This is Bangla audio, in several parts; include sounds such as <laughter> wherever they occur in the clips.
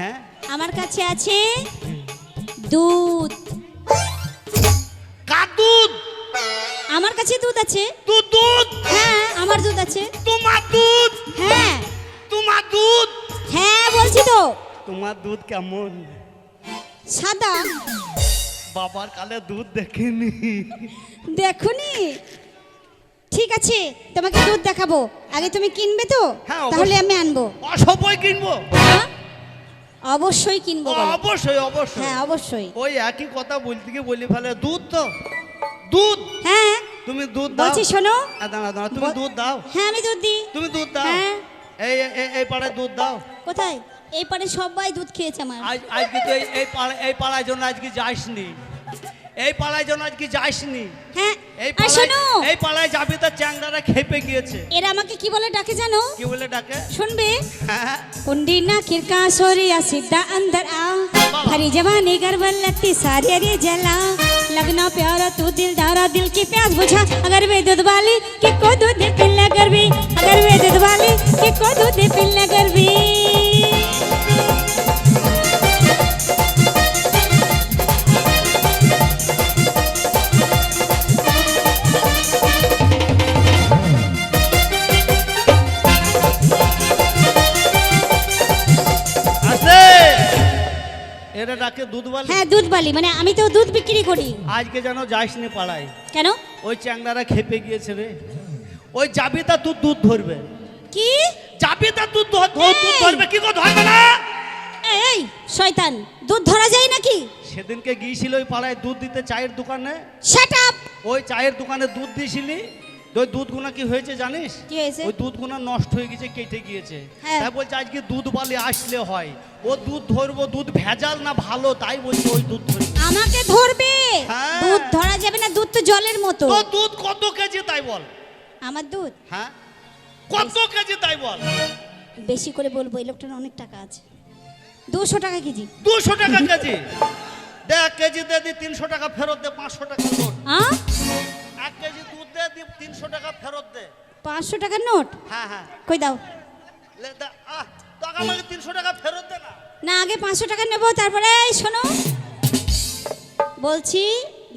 হ্যাঁ? আমার কাছে আছে দুধ। কার দুধ? আমার কাছে দুধ আছে। তুই দুধ? হ্যাঁ আমার দুধ আছে। তোমার দুধ? হ্যাঁ। তোমার দুধ? হ্যাঁ বলছি তো। তোমার দুধ কেমন? সাদা। বাবার কালে দুধ দেখেনি। দেখুনি। ঠিক আছে তোমাকে দুধ দেখাবো। আগে তুমি কিনবে তো? হ্যাঁ, অবশ্যই। তাহলে আমি আনব। অসবই কিনবো। হ্যাঁ? অবশ্যই কিনবো বলো। অবশ্যই অবশ্যই। হ্যাঁ অবশ্যই। ওই একই কথা বলতে গিয়ে বলি ফেলে দুধ তো? দুধ? হ্যাঁ। তুমি দুধ দাও। বলছি শোনো। আ, দাঁড়া দাঁড়া তুমি বল- দুধ দাও। হ্যাঁ আমি দুধ দিই। তুমি দুধ দাও। হ্যাঁ। এই এই- এই এই পাড়ায় দুধ দাও। কোথায়? এই পারে সবাই দুধ খেয়েছে আমার। আজ আজকে তো এই এই পাড়া এই পাড়ায় জন্য আজকে যাসনি। এই পাড়ায় জন্য আজকে যাসনি হ্যাঁ এই আর পাড়ায় শোনো এই পাড়ায় যাবি তো চ্যাংড়ারা খেপে গিয়েছে এরা আমাকে কি বলে ডাকে জানো কি বলে ডাকে শুনবে হ্যাঁ कुंडी ना खिरका सोरिया सीधा अंदर आ हरी जवानी गरबल लगती सारी अरे जला लगना प्यारा तू दिलदारा दिल की प्यास बुझा अगर वे दूध वाली कि को दूध पिल्ला कर भी अगर वे दूध वाली कि को दूध पिल्ला कर ডাকে দুধ বালি? হ্যাঁ দুধ বালি মানে আমি তো দুধ বিক্রি করি। আজকে যেন যাসনি পাড়ায়। কেন? ওই চ্যাংড়ারা খেপে গিয়েছে রে। ওই যাবি তা তুই দুধ ধরবে। কি? যাবি তা তুই দুধ ধরবে কি করে ধরবে না? এই শয়তান দুধ ধরা যায় নাকি? সেদিনকে গিয়েছিল ওই পাড়ায় দুধ দিতে চায়ের দোকানে। শাট আপ ওই চায়ের দোকানে দুধ দিয়েছিলি? ওই দুধগুনা কি হয়েছে জানিস? কি হয়েছে? ওই দুধগুনা নষ্ট হয়ে গেছে কেটে গিয়েছে। হ্যাঁ। তাই বলছে আজকে দুধ বালি আসলে হয়। ও দুধ ধরবো দুধ ভেজাল না ভালো তাই বলছে ওই দুধ ধরবো। আমাকে ধরবে? হ্যাঁ। দুধ ধরা যাবে না দুধ তো জলের মতো। তো দুধ কত কেজি তাই বল। আমার দুধ? হ্যাঁ। কত কেজি তাই বল। বেশি করে বলব এই লোকটার অনেক টাকা আছে। দুশো টাকা কেজি। দুশো টাকা কেজি। দেখ কেজি দে দি তিনশো টাকা ফেরত দে পাঁচশো টাকা এক কেজি দুধ দে দি তিনশো টাকা ফেরত দে। পাঁচশো টাকার নোট? হ্যাঁ হ্যাঁ। কই দাও। লে দে আহ তোকে আমাকে তিনশো টাকা ফেরত দে না। না আগে পাঁচশো টাকা নেব তারপরে এই শোনো। বলছি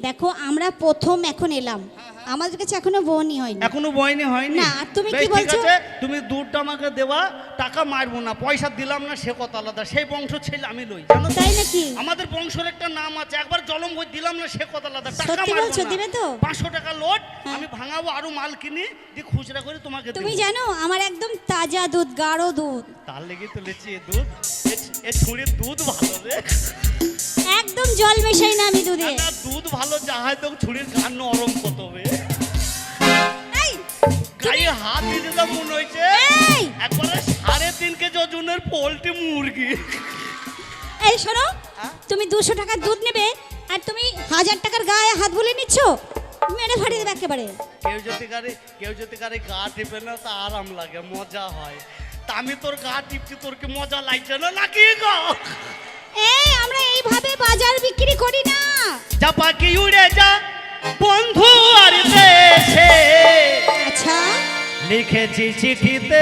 দেখো আমরা প্রথম এখন এলাম। আমাদের কাছে এখনও বোনই হয়নি এখনও বয়নি হয়নি না, আর তুমি কি বলছো? তুমি দুধটা আমাকে দেওয়া টাকা মারবো না পয়সা দিলাম না সে কথা আলাদা সেই বংশ ছেলে আমি লই জানো তো? তাই নাকি আমাদের বংশের একটা নাম আছে একবার জলম বই দিলাম না সে কথা আলাদা টাকা মারবো বলছো, না। দিবে তো? পাঁচশো টাকা লোড হ্যাঁ। আমি ভাঙাবো আরও মাল কিনি দিয়ে খুচরা করে তোমাকে তুমি জানো আমার একদম তাজা দুধ গাঢ় দুধ তার লেগে তুলেছি এ দুধ এ- ছুঁড়ির দুধ ভালো রে একদম জল মেশাই না আমি দুধে। না, দুধ ভালো যাহাই তো ছুরির গান নরম কত হবে এই, গায়ে হাত দিতে তো মনে হয়েছে। এই! একবারে সাড়ে তিন কেজি ওজনের পোল্ট্রি মুরগি। এই শোনো হ্যাঁ? তুমি দুশো টাকার দুধ নেবে আর তুমি হাজার টাকার গায়ে হাত বলে নিচ্ছ মেরে ফাটিয়ে দেবে একেবারে। কেউ যদি কারে কেউ যদি কারে গা টিপে না তা আরাম লাগে মজা হয়। তা আমি তোর গা টিপছি তোর কি মজা লাগছে না নাকি গো? এই আমরা এইভাবে বাজার বিক্রি করি না। যা পাখি উড়ে যা বন্ধু আর দেশে। আচ্ছা। লিখেছি চিঠিতে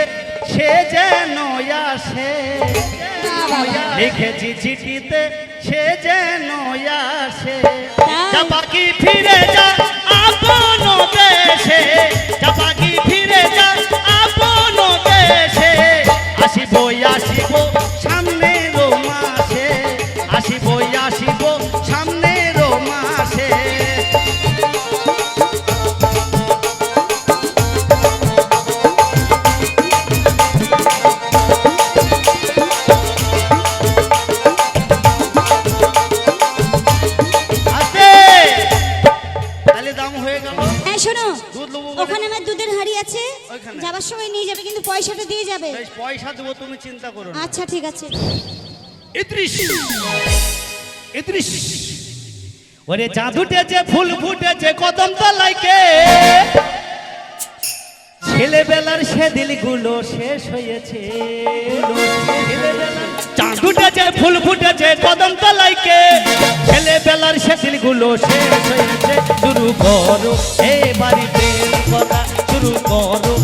সে যেন আসে। লিখেছি চিঠিতে সে যেন আসে? যা পাখি ফিরে যা আপন দেশে। যা পাখি ফিরে যা আপন দেশে। আসিব আসিব পয়সা দেবো তুমি চিন্তা করো না। আচ্ছা ঠিক আছে। ওরে চাঁদ উঠেছে ফুল ফুটেছে কদম তলাইকে ছেলেবেলার সেদিলগুলো শেষ হয়েছে। ছেলেবেলার- চাঁদ উঠেছে ফুল ফুটেছে কদম তলাইকে ছেলেবেলার শেষ হয়েছে। শুরু করো প্রেম করা শুরু করো।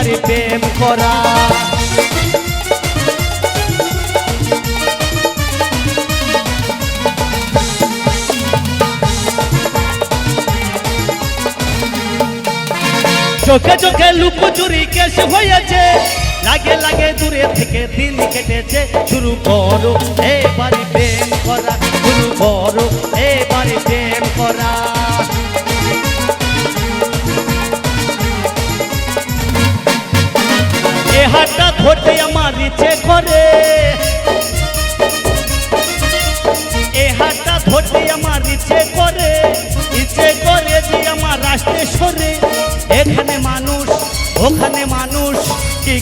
পারি প্রেম করা। চোখে চোখে লুকোচুরি কেস হয়েছে। লাগে লাগে দূরে থেকে দিন কেটেছে, শুরু করো, এই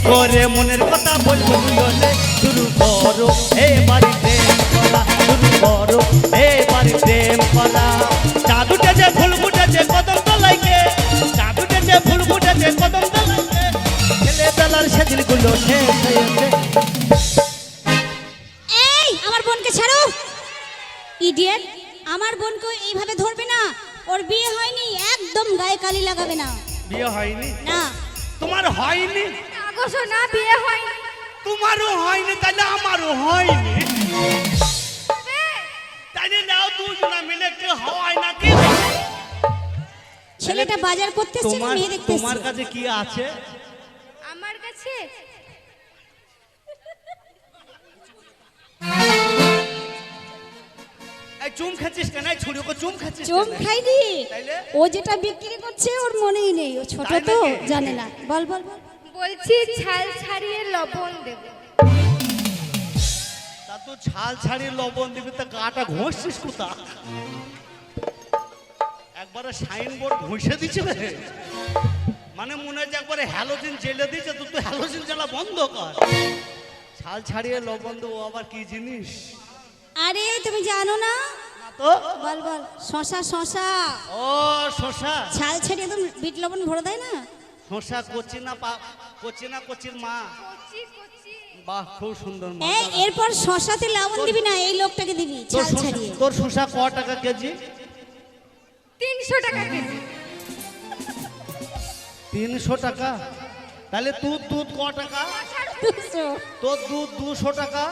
করে মনের কথা বলব দুজনে শুরু করো এবারে প্রেম করা। শুরু করো এবারে প্রেম করা। চাঁদ উঠেছে ফুল ফুটেছে কদম তলাইকে চাঁদ উঠেছে ফুল ফুটেছে কদম তলাইকে ছেলেবেলার সেদিনগুলো শেষ হয়েছে এই আমার বোনকে ছাড়ো। ইডিয়েট আমার বোনকে এইভাবে ধরবে না। ওর বিয়ে হয়নি একদম গায়ে কালি লাগাবে না। বিয়ে হয়নি? না। তোমার হয়নি? সোনা বিয়ে হয়নি তোমারও হয়নি তাহলে আমারও হয়নি। তাইলে নাও দুজনা মিলে একটু হওয়ায় নাকি ছেলেটা বাজার করতে এসছে তোমার মেয়ে দেখতে তোমার কাছে কি আছে? আমার কাছে? এই চুম খাচ্ছিস কেন? এই চুম খাচ্ছিস কেন? খাইনি। তাইলে? ও যেটা বিক্রি করছে ওর মনেই নেই। ও ছোট তাই তো নাকি? জানে না। বল বল বল। বলছি ছাল ছাড়িয়ে লবণ দেব। তা তো ছাল ছাড়িয়ে লবণ দিবি তা গাটা ঘষছিস কোথা একবারে সাইন বোর্ড ঘষে দিচ্ছে মানে মনে হচ্ছে একবারে হ্যালোজিন জেলে দিয়েছে তুই তো হ্যালোজিন জ্বালা বন্ধ কর। ছাল ছাড়িয়ে লবণ দেবো আবার কি জিনিস? আরে তুমি জানো না? তো? বল বল শশা শশা। ও শশা। ছাল ছেড়ে একদম বিট লবণ ভরে দেয় না। শশা কচি না পা কচি না কচির মা? বাহ খুব সুন্দর মা। এই এরপর শশাতে লবণ দিবি না এই লোকটাকে দিবি তোর ছাল শসা ছাড়িয়ে। তোর শসা ক টাকা কেজি? তিনশো টাকা কেজি। তিনশো টাকা? তাহলে দুধ ক টাকা? দুশো। তোর দুধ দুশো টাকা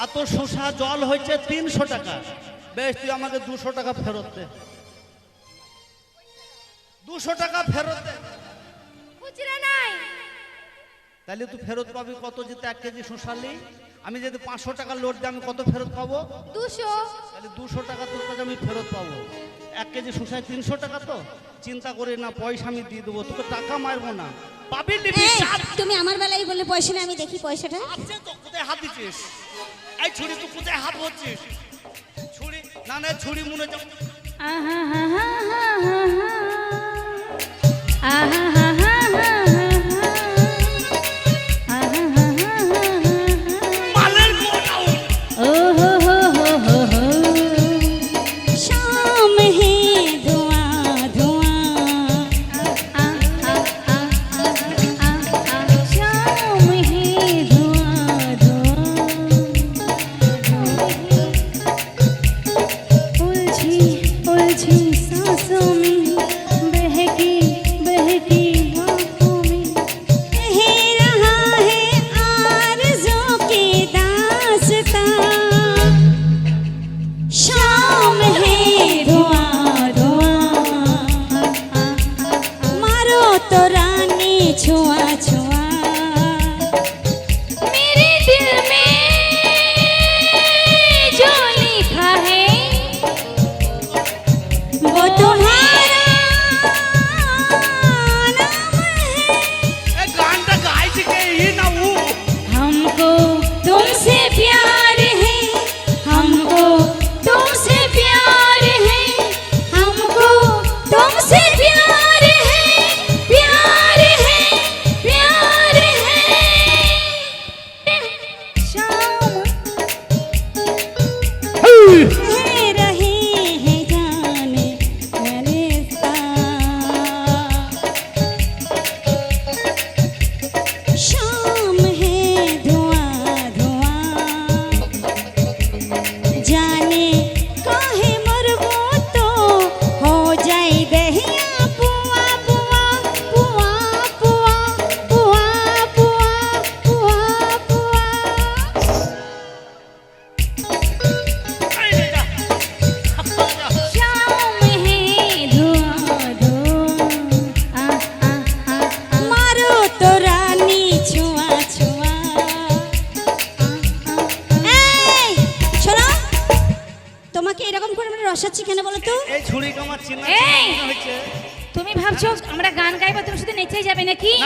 আর তোর শসা জল হয়েছে তিনশো টাকা। বেশ তুই আমাকে দুশো টাকা ফেরত দে। দুশো টাকা ফেরত দে। তাহলে তুই ফেরত পাবি কত যেতে এক কেজি নিই আমি যদি পাঁচশো টাকা লোড দিই আমি কত ফেরত পাবো? দুশো। তাহলে দুশো টাকা তোর কাছে আমি ফেরত পাবো। এক কেজি শসায় তিনশো টাকা তো? চিন্তা করি না পয়সা আমি দিয়ে দেবো। তোকে টাকা মারবো না। পাবি নিবি এই, চাপ। তুমি আমার বেলায় বললে পয়সা নেই আমি দেখি পয়সাটা। আছে তো কোথায় হাত দিচ্ছিস? এই ছুরি তুই কোথায় হাত হচ্ছিস ছুরি? না না ছুরি মনে হচ্ছে মালের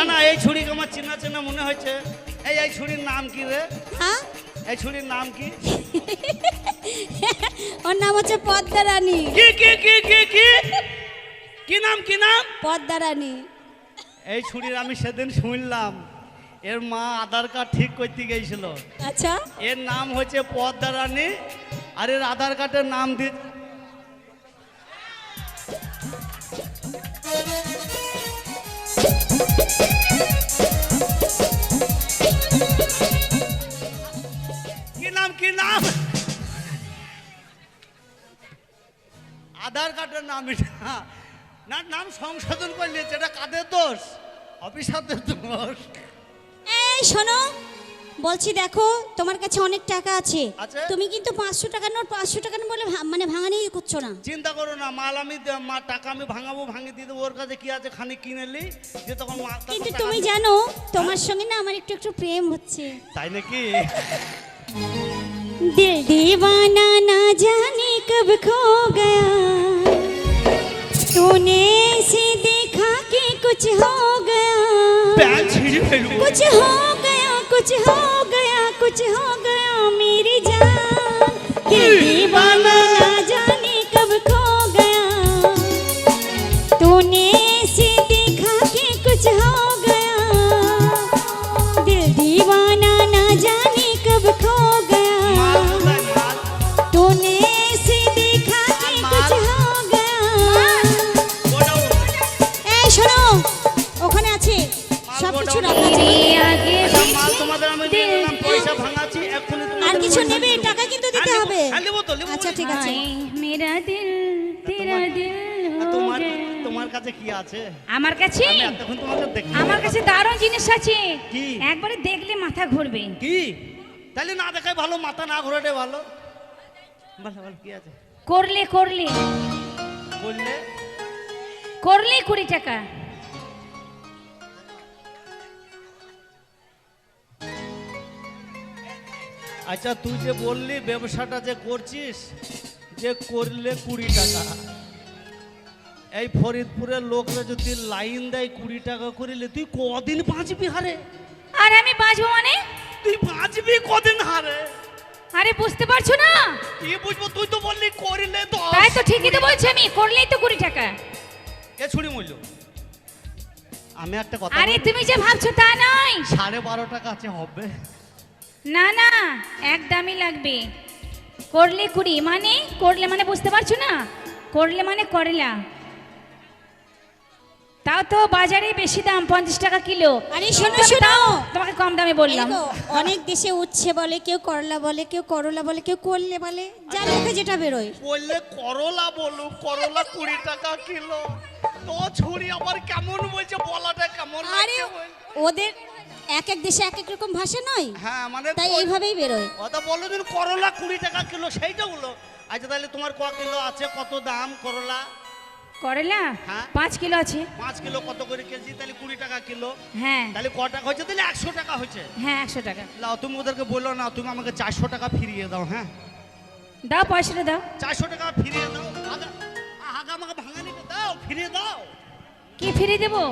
না না এই ছুরি কামার চিহ্ন চিহ্ন মনে হচ্ছে এই এই ছুরির নাম কি রে? হ্যাঁ? এই ছুরির নাম কি? <laughs> ওর নাম হচ্ছে পদ্মা রানী। কি কি কি কি কি? কি নাম কি নাম? পদ্মা রানী। এই ছুরির আমি সেদিন শুনলাম এর মা আধার কার্ড ঠিক করতে গিয়েছিল আচ্ছা। এর নাম হচ্ছে পদ্মা রানী আর এর আধার কার্ডের নাম দিয়ে কি নাম কি নাম? আধার কার্ডের নাম এটা। না, নাম সংশোধন করলে এটা কাদের দোষ? অফিসারদের দোষ। এই শোনো বলছি দেখো তোমার কাছে অনেক টাকা আছে আছে? তুমি কিন্তু পাঁচশো টাকার নোট পাঁচশো টাকার নোট বলে ভা- মানে ভাঙানি করছো না চিন্তা করো না মাল আমি দে- মা টাকা আমি ভাঙাবো ভাঙিয়ে দিয়ে দেবো ওর কাছে কি আছে খানিক কিনে নি যে তখন মা তখন কিন্তু টাকা তুমি দিয়ে- জানো তোমার সঙ্গে না আমার একটু একটু প্রেম হচ্ছে তাই নাকি दिल दीवाना ना जाने कब खो गया तूने ऐसे देखा कि कुछ हो गया প্যান্ট ছিঁড়ে ফেলবো कुछ हो गया कुछ हो गया कुछ हो गया मेरी जान। दीवाना কিছু নেবে টাকা কিন্তু হ্যাঁ, দিতে হবে। হ্যাঁ, আচ্ছা ঠিক আছে। মেরা দিল তেরা তোমার- দিল তোমার তোমার কাছে কি আছে? আমার কাছে? আমার কাছে দারুণ জিনিস আছে। একবারে দেখলে মাথা ঘুরবে। কি? তাহলে না দেখাই ভালো মাথা না ভালো। ভালো ভালো কি আছে? করলে করলে। বললে? করলে কুড়ি টাকা। আচ্ছা তুই যে বললি ব্যবসাটা যে করছিস যে করলে কুড়ি টাকা। এই ফরিদপুরের লোকরা যদি লাইন দেয় কুড়ি টাকা করিলে তুই কদিন বাঁচবি হারে? আর আমি বাঁচবো মানে? তুই বাঁচবি কদিন হারে? আরে বুঝতে পারছ না? কি বুঝব? তুই তো বললি করিলে তো তাই তো ঠিকই তো বলছি আমি করলেই তো কুড়ি টাকা। কে ছুরি মূল্য। আমি একটা কথা আরে তুমি যে ভাবছ তা নয়। সাড়ে বারো টাকা আছে হবে। না না এক দামই লাগবে। করলে কুড়ি মানে করলে মানে বুঝতে পারছ না? করলে মানে করলা। তাও তো বাজারে বেশি দাম পঞ্চাশ টাকা কিলো। আরে শোনো, আমি শোনো। তাও তোমাকে কম দামে বললাম। অনেক দেশে উচ্ছে বলে কেউ করলা বলে কেউ করলা বলে কেউ করলে বলে। যার মুখে যেটা বেরোয়। বললে করলা বলু করলা কুড়ি টাকা কিলো। তো ছুরি আবার কেমন বলছে বলাটা কেমন আরে ওদের এক এক দেশে এক এক রকম ভাষা নয়? হ্যাঁ মানে তাই এইভাবেই বেরোয়। কথা বলল দিন করলা কুড়ি টাকা কিলো সেইটা হলো আচ্ছা তাহলে তোমার ক কিলো আছে? কত দাম করলা? করলা? হ্যাঁ। পাঁচ কিলো আছে। পাঁচ কিলো কত করে কেজি? তাহলে কুড়ি টাকা কিলো। হ্যাঁ। তাহলে ক টাকা হচ্ছে তাহলে একশো টাকা হচ্ছে হ্যাঁ একশো টাকা। লাও তুমি ওদেরকে বলল না তুমি আমাকে চারশো টাকা ফিরিয়ে দাও হ্যাঁ? দাও পয়সাটা দাও। চারশো টাকা ফিরিয়ে দাও। আগা আগা আমাকে ভাঙানি দাও ফিরিয়ে দাও। কি ফিরে দেবো?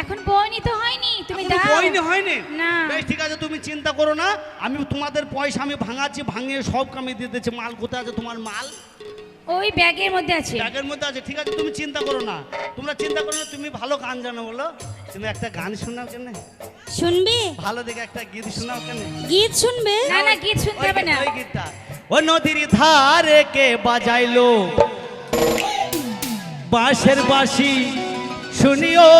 এখন বই নিতে হয়নি তুমি দাও। বইনি হয়নি? না। বেশ ঠিক আছে তুমি চিন্তা করো না। আমি তোমাদের পয়সা আমি ভাঙাচ্ছি ভাঙিয়ে সব কামে দিয়ে দিচ্ছি মাল কোথায় আছে তোমার মাল? ওই ব্যাগের মধ্যে আছে। ব্যাগের মধ্যে আছে ঠিক আছে তুমি চিন্তা করো না। তোমরা চিন্তা করো না তুমি ভালো গান জানো বলো। তুমি একটা গান শোনাও কেন? শুনবে? ভালো দেখে একটা গীত শোনাও কেন? গীত শুনবে? না না গীত শুনতে হবে না। ওই গীতটা। ও নদীর ধারে কে বাজাইলো? বাঁশের বাঁশি শুনিও।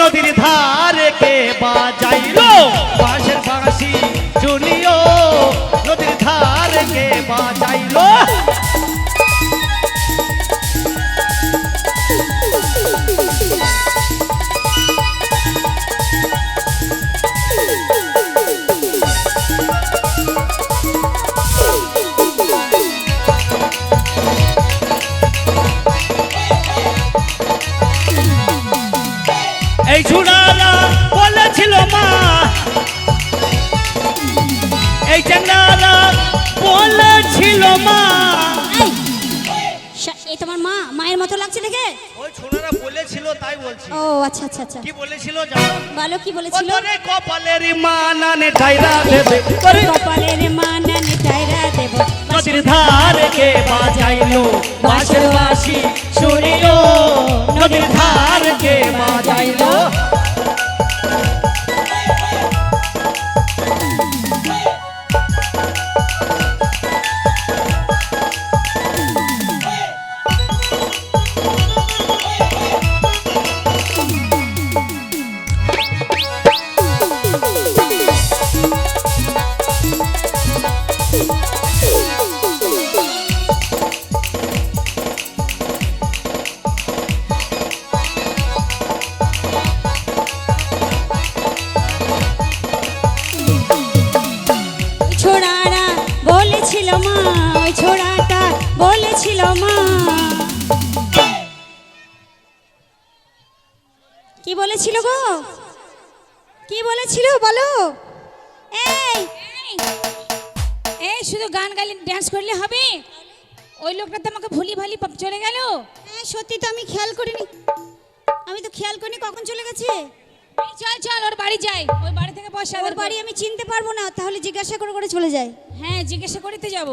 নদীর ধারে কে বাজাইলো এই চ্যাংড়ারা বলেছিল মা। এই তোমার মা মায়ের মতো লাগছে দেখে? ওই ছোটরা বলেছিল তাই বলছি। ও আচ্ছা আচ্ছা আচ্ছা। কি বলেছিল জানো? বলো কি বলেছিল? ওরে কপালের মা নানে দেবে। ওরে কপালের মা নানি দেব। নদীর ধারে কে বাজাইলো? বাঁশের বাঁশি শুনিল। নদীর ধারে কে বাজাইলো? এই শুধু গান গাইলে ড্যান্স করলে হবে? ওই লোকটা তো আমাকে ভুলি ভালি চলে গেল। হ্যাঁ, সত্যি তো আমি খেয়াল করিনি। আমি তো খেয়াল করিনি কখন চলে গেছে। চল চল ওর বাড়ি যাই। ওই বাড়ি থেকে পয়সা ওর বাড়ি আমি চিনতে পারব না তাহলে জিজ্ঞাসা করে করে চলে যাই। হ্যাঁ জিজ্ঞাসা করতে যাব।